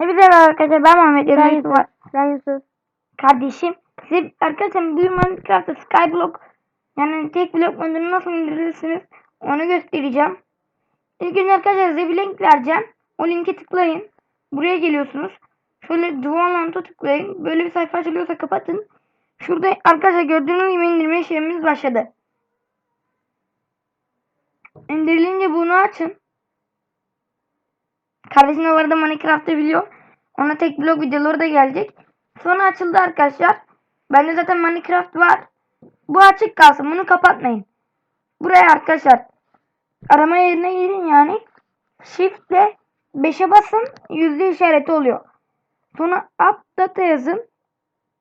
Hepinize merhaba arkadaşlar ben Muhammed Ben Yanımda Yusuf. Ben Yusuf. kardeşim. Size arkadaşlar bu Minecraft'ta Skyblock yani tek blok modunu nasıl indirirsiniz onu göstereceğim. İlk önce arkadaşlar size bir link vereceğim. O linke tıklayın. Buraya geliyorsunuz. Şöyle Duvalant'a tıklayın. Böyle bir sayfa açılıyorsa kapatın. Şurada arkadaşlar gördüğünüz gibi indirme işlemimiz başladı. İndirilince bunu açın. Kardeşim arada Minecraft'ı biliyor. Ona tek blok videoları da gelecek. Sonra açıldı arkadaşlar. Bende zaten Minecraft var. Bu açık kalsın. Bunu kapatmayın. Buraya arkadaşlar arama yerine girin yani. Shift ile 5'e basın. Yüzde işareti oluyor. Sonra up data yazın.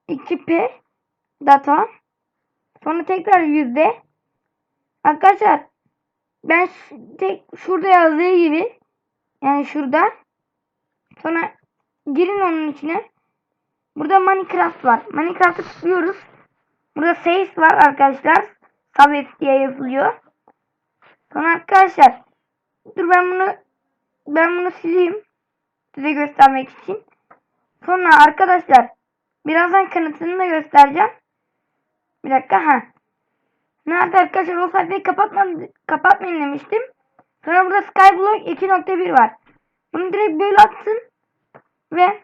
2p data. Sonra tekrar yüzde. Arkadaşlar ben tek şurada yazdığı gibi yani şurada sonra girin onun içine. Burada Minecraft var. Minecraft'ı tıklıyoruz. Burada Saves var arkadaşlar. Saves diye yazılıyor. Sonra arkadaşlar dur ben bunu ben bunu sileyim. Size göstermek için. Sonra arkadaşlar birazdan kanıtını da göstereceğim. Bir dakika ha. Nerede arkadaşlar o sayfayı kapatma, kapatmayın demiştim. Sonra burada Skyblock 2.1 var. Bunu direkt böyle atsın. Ve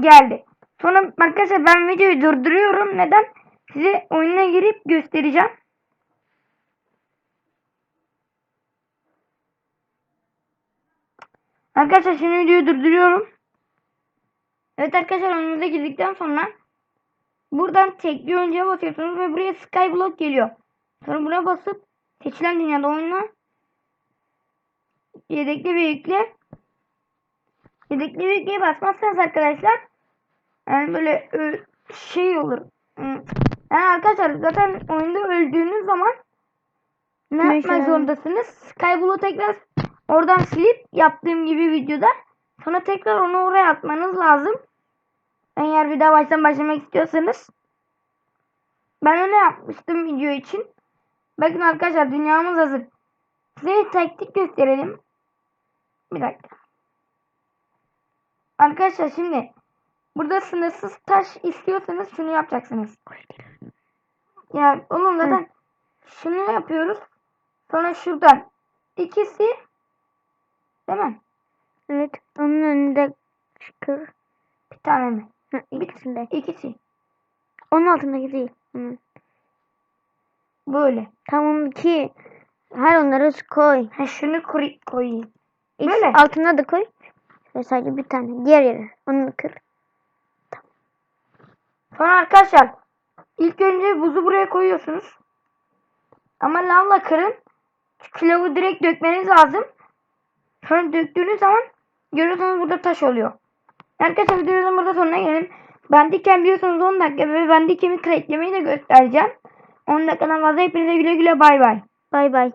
geldi. Sonra arkadaşlar ben videoyu durduruyorum. Neden? Size oyuna girip göstereceğim. Arkadaşlar şimdi videoyu durduruyorum. Evet arkadaşlar oyunuza girdikten sonra buradan tekli oyuncuya basıyorsunuz ve buraya Skyblock geliyor. Sonra buna basıp seçilen dünyada oyna yedekli bir yükle yedekli bir yükleye basmazsanız arkadaşlar yani böyle şey olur. Yani arkadaşlar zaten oyunda öldüğünüz zaman ne Mesela- yapmak zorundasınız? Skyblock'u tekrar oradan silip yaptığım gibi videoda sonra tekrar onu oraya atmanız lazım. Eğer bir daha baştan başlamak istiyorsanız. Ben öyle yapmıştım video için. Bakın arkadaşlar dünyamız hazır. Size taktik gösterelim. Bir dakika. Arkadaşlar şimdi burada sınırsız taş istiyorsanız şunu yapacaksınız. Ya oğlum zaten şunu yapıyoruz. Sonra şuradan ikisi değil mi? Evet. Onun önünde çıkıyor. Bir tane mi? Hı, ikisinde. İkisi. Onun altındaki değil. Hı. Böyle. Tamam ki. Her onları koy. Ha şunu koy- koyayım. Böyle. altına da koy. Ve sadece bir tane. Diğer yere. Onu kır. Sonra arkadaşlar ilk önce buzu buraya koyuyorsunuz. Ama lavla kırın. Çünkü lavı direkt dökmeniz lazım. Sonra döktüğünüz zaman görüyorsunuz burada taş oluyor. Arkadaşlar videomuzun burada sonuna gelelim. Ben diken biliyorsunuz 10 dakika ve ben dikemi cracklemeyi de göstereceğim. 10 dakikadan fazla hepinize güle güle bay bay. Bay bay.